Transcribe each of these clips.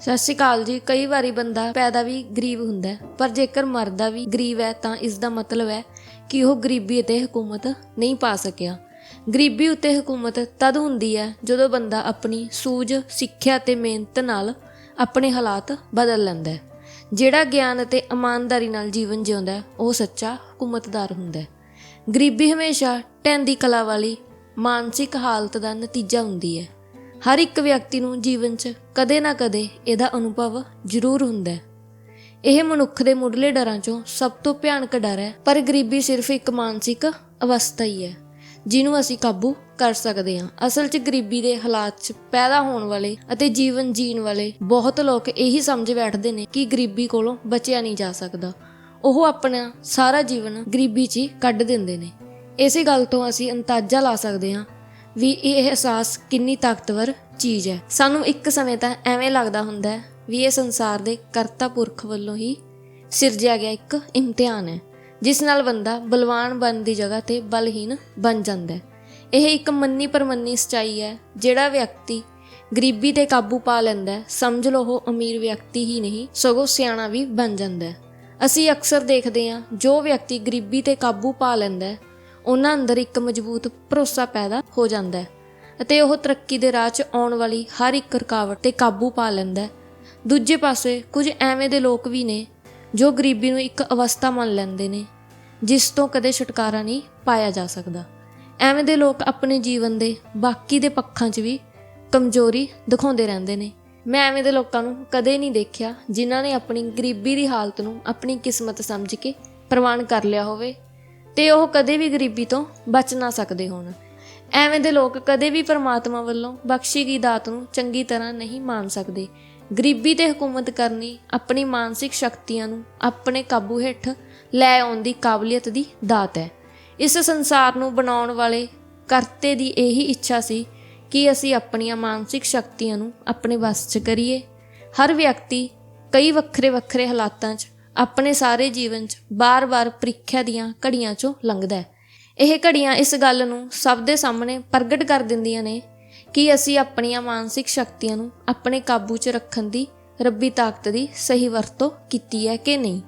ਸਤਿ ਸ਼੍ਰੀ ਅਕਾਲ ਜੀ। ਕਈ ਵਾਰੀ ਬੰਦਾ ਪੈਦਾ ਵੀ ਗਰੀਬ ਹੁੰਦਾ ਪਰ ਜੇਕਰ ਮਰਦਾ ਵੀ ਗਰੀਬ ਹੈ ਤਾਂ ਇਸ ਦਾ ਮਤਲਬ ਹੈ ਕਿ ਉਹ ਗਰੀਬੀ ਅਤੇ ਹਕੂਮਤ ਨਹੀਂ ਪਾ ਸਕਿਆ। ਗਰੀਬੀ ਉੱਤੇ ਹਕੂਮਤ ਤਦ ਹੁੰਦੀ ਹੈ ਜਦੋਂ ਬੰਦਾ ਆਪਣੀ ਸੂਝ, ਸਿੱਖਿਆ ਤੇ ਮਿਹਨਤ ਨਾਲ ਆਪਣੇ ਹਾਲਾਤ ਬਦਲ ਲੈਂਦਾ ਹੈ। ਜਿਹੜਾ ਗਿਆਨ ਅਤੇ ਇਮਾਨਦਾਰੀ ਨਾਲ ਜੀਵਨ ਜਿਉਂਦਾ ਉਹ ਸੱਚਾ ਹਕੂਮਤਦਾਰ ਹੁੰਦਾ ਹੈ। ਗਰੀਬੀ ਹਮੇਸ਼ਾ ਢਹਿੰਦੀ ਕਲਾ ਵਾਲੀ ਮਾਨਸਿਕ ਹਾਲਤ ਦਾ ਨਤੀਜਾ ਹੁੰਦੀ ਹੈ। ਹਰ ਇੱਕ ਵਿਅਕਤੀ ਨੂੰ ਜੀਵਨ 'ਚ ਕਦੇ ਨਾ ਕਦੇ ਇਹਦਾ ਅਨੁਭਵ ਜ਼ਰੂਰ ਹੁੰਦਾ ਹੈ। ਇਹ ਮਨੁੱਖ ਦੇ ਮੁੱਢਲੇ ਡਰਾਂ 'ਚੋਂ ਸਭ ਤੋਂ ਭਿਆਨਕ ਡਰ ਹੈ, ਪਰ ਗਰੀਬੀ ਸਿਰਫ ਇੱਕ ਮਾਨਸਿਕ ਅਵਸਥਾ ਹੀ ਹੈ, ਜਿਹਨੂੰ ਅਸੀਂ ਕਾਬੂ ਕਰ ਸਕਦੇ ਹਾਂ। ਅਸਲ 'ਚ ਗਰੀਬੀ ਦੇ ਹਾਲਾਤ 'ਚ ਪੈਦਾ ਹੋਣ ਵਾਲੇ ਅਤੇ ਜੀਵਨ ਜੀਣ ਵਾਲੇ ਬਹੁਤ ਲੋਕ ਇਹੀ ਸਮਝ ਬੈਠਦੇ ਨੇ ਕਿ ਗਰੀਬੀ ਕੋਲੋਂ ਬਚਿਆ ਨਹੀਂ ਜਾ ਸਕਦਾ। ਉਹ ਆਪਣਾ ਸਾਰਾ ਜੀਵਨ ਗਰੀਬੀ 'ਚ ਹੀ ਕੱਢ ਦਿੰਦੇ ਨੇ। ਇਸੇ ਗੱਲ ਤੋਂ ਅਸੀਂ ਅੰਦਾਜ਼ਾ ਲਾ ਸਕਦੇ ਹਾਂ ਵੀ ਇਹ ਅਹਿਸਾਸ ਕਿੰਨੀ ਤਾਕਤਵਰ ਚੀਜ਼ ਹੈ। ਸਾਨੂੰ ਇੱਕ ਸਮੇਂ ਤਾਂ ਐਵੇਂ ਲੱਗਦਾ ਹੁੰਦਾ ਹੈ ਵੀ ਇਹ ਸੰਸਾਰ ਦੇ ਕਰਤਾ ਪੁਰਖ ਵੱਲੋਂ ਹੀ ਸਿਰਜਿਆ ਗਿਆ ਇੱਕ ਇਮਤਿਹਾਨ ਹੈ, ਜਿਸ ਨਾਲ ਬੰਦਾ ਬਲਵਾਨ ਬਣਨ ਦੀ ਜਗ੍ਹਾ ਤੇ ਬਲਹੀਨ ਬਣ ਜਾਂਦਾ ਹੈ। ਇਹ ਇੱਕ ਮੰਨੀ ਪਰਮੰਨੀ ਸਚਾਈ ਹੈ, ਜਿਹੜਾ ਵਿਅਕਤੀ ਗਰੀਬੀ ਤੇ ਕਾਬੂ ਪਾ ਲੈਂਦਾ ਹੈ, ਸਮਝ ਲਓ ਉਹ ਅਮੀਰ ਵਿਅਕਤੀ ਹੀ ਨਹੀਂ, ਸਗੋਂ ਸਿਆਣਾ ਵੀ ਬਣ ਜਾਂਦਾ ਹੈ। ਅਸੀਂ ਅਕਸਰ ਦੇਖਦੇ ਹਾਂ, ਜੋ ਵਿਅਕਤੀ ਗਰੀਬੀ ਤੇ ਕਾਬੂ ਪਾ ਲੈਂਦਾ ਹੈ ਉਹਨਾਂ ਅੰਦਰ ਇੱਕ ਮਜ਼ਬੂਤ ਭਰੋਸਾ ਪੈਦਾ ਹੋ ਜਾਂਦਾ ਹੈ ਅਤੇ ਉਹ ਤਰੱਕੀ ਦੇ ਰਾਹ 'ਚ ਆਉਣ ਵਾਲੀ ਹਰ ਇੱਕ ਰੁਕਾਵਟ ਤੇ ਕਾਬੂ ਪਾ ਲੈਂਦਾ ਹੈ। ਦੂਜੇ ਪਾਸੇ ਕੁਝ ਐਵੇਂ ਦੇ ਲੋਕ ਵੀ ਨੇ ਜੋ ਗਰੀਬੀ ਨੂੰ ਇੱਕ ਅਵਸਥਾ ਮੰਨ ਲੈਂਦੇ ਨੇ, ਜਿਸ ਤੋਂ ਕਦੇ ਛੁਟਕਾਰਾ ਨਹੀਂ ਪਾਇਆ ਜਾ ਸਕਦਾ। ਐਵੇਂ ਦੇ ਲੋਕ ਆਪਣੇ ਜੀਵਨ ਦੇ ਬਾਕੀ ਦੇ ਪੱਖਾਂ 'ਚ ਵੀ ਕਮਜ਼ੋਰੀ ਦਿਖਾਉਂਦੇ ਰਹਿੰਦੇ ਨੇ। ਮੈਂ ਐਵੇਂ ਦੇ ਲੋਕਾਂ ਨੂੰ ਕਦੇ ਨਹੀਂ ਦੇਖਿਆ ਜਿਨ੍ਹਾਂ ਨੇ ਆਪਣੀ ਗਰੀਬੀ ਦੀ ਹਾਲਤ ਨੂੰ ਆਪਣੀ ਕਿਸਮਤ ਸਮਝ ਕੇ ਪ੍ਰਵਾਨ ਕਰ ਲਿਆ ਹੋਵੇ। ਤੇ ਉਹ ਕਦੇ ਵੀ ਗਰੀਬੀ ਤੋਂ ਬਚ ਨਾ ਸਕਦੇ ਹੋਣ। ਐਵੇਂ ਦੇ ਲੋਕ ਕਦੇ ਵੀ ਪਰਮਾਤਮਾ ਵੱਲੋਂ ਬਖਸ਼ੀ ਗਈ ਦਾਤ ਨੂੰ ਚੰਗੀ ਤਰ੍ਹਾਂ ਨਹੀਂ ਮਾਣ ਸਕਦੇ। ਗਰੀਬੀ ਤੇ ਹਕੂਮਤ ਕਰਨੀ ਆਪਣੀ ਮਾਨਸਿਕ ਸ਼ਕਤੀਆਂ ਨੂੰ ਆਪਣੇ ਕਾਬੂ ਹੇਠ ਲੈ ਆਉਣ ਦੀ ਕਾਬਲੀਅਤ ਦੀ ਦਾਤ ਹੈ। ਇਸ ਸੰਸਾਰ ਨੂੰ ਬਣਾਉਣ ਵਾਲੇ ਕਰਤੇ ਦੀ ਇਹੀ ਇੱਛਾ ਸੀ ਕਿ ਅਸੀਂ ਆਪਣੀਆਂ ਮਾਨਸਿਕ ਸ਼ਕਤੀਆਂ ਨੂੰ ਆਪਣੇ ਵੱਸ 'ਚ ਕਰੀਏ। ਹਰ ਵਿਅਕਤੀ ਕਈ ਵੱਖਰੇ ਵੱਖਰੇ ਹਾਲਾਤਾਂ 'ਚ ਆਪਣੇ ਸਾਰੇ ਜੀਵਨ 'ਚ ਬਾਰ-ਬਾਰ ਪ੍ਰੀਖਿਆ ਦੀਆਂ ਘੜੀਆਂ 'ਚੋਂ ਲੰਘਦਾ ਹੈ। ਇਹ ਘੜੀਆਂ ਇਸ ਗੱਲ ਨੂੰ ਸਭ ਦੇ ਸਾਹਮਣੇ ਪ੍ਰਗਟ ਕਰ ਦਿੰਦੀਆਂ ਨੇ ਕਿ ਅਸੀਂ ਆਪਣੀਆਂ ਮਾਨਸਿਕ ਸ਼ਕਤੀਆਂ ਨੂੰ ਆਪਣੇ ਕਾਬੂ 'ਚ ਰੱਖਣ ਦੀ, ਰੱਬੀ ਤਾਕਤ ਦੀ ਸਹੀ ਵਰਤੋਂ ਕੀਤੀ ਹੈ ਕਿ ਨਹੀਂ।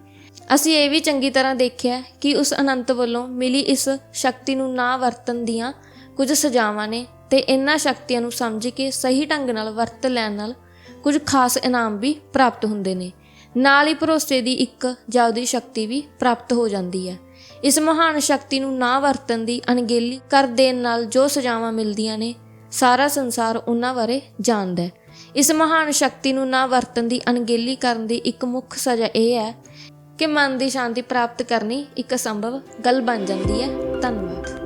ਅਸੀਂ ਇਹ ਵੀ ਚੰਗੀ ਤਰ੍ਹਾਂ ਦੇਖਿਆ ਕਿ ਉਸ ਅਨੰਤ ਵੱਲੋਂ ਮਿਲੀ ਇਸ ਸ਼ਕਤੀ ਨੂੰ ਨਾ ਵਰਤਣ ਦੀਆਂ ਕੁਝ ਸਜ਼ਾਵਾਂ ਨੇ ਤੇ ਇਹਨਾਂ ਸ਼ਕਤੀਆਂ ਨੂੰ ਸਮਝ ਕੇ ਸਹੀ ਢੰਗ ਨਾਲ ਵਰਤ ਲੈਣ ਨਾਲ ਕੁਝ ਖਾਸ ਇਨਾਮ ਵੀ ਪ੍ਰਾਪਤ ਹੁੰਦੇ ਨੇ। ਨਾਲ ਹੀ ਭਰੋਸੇ ਦੀ ਇੱਕ ਜਾਦੂਈ ਸ਼ਕਤੀ ਵੀ ਪ੍ਰਾਪਤ ਹੋ ਜਾਂਦੀ ਹੈ। ਇਸ ਮਹਾਨ ਸ਼ਕਤੀ ਨੂੰ ਨਾ ਵਰਤਣ ਦੀ ਅਣਗਹਿਲੀ ਕਰ ਦੇਣ ਨਾਲ ਜੋ ਸਜ਼ਾਵਾਂ ਮਿਲਦੀਆਂ ਨੇ, ਸਾਰਾ ਸੰਸਾਰ ਉਹਨਾਂ ਬਾਰੇ ਜਾਣਦਾ ਹੈ। ਇਸ ਮਹਾਨ ਸ਼ਕਤੀ ਨੂੰ ਨਾ ਵਰਤਣ ਦੀ ਅਣਗਹਿਲੀ ਕਰਨ ਦੀ ਇੱਕ ਮੁੱਖ ਸਜ਼ਾ ਇਹ ਹੈ ਕਿ ਮਨ ਦੀ ਸ਼ਾਂਤੀ ਪ੍ਰਾਪਤ ਕਰਨੀ ਇੱਕ ਅਸੰਭਵ ਗੱਲ ਬਣ ਜਾਂਦੀ ਹੈ। ਧੰਨਵਾਦ।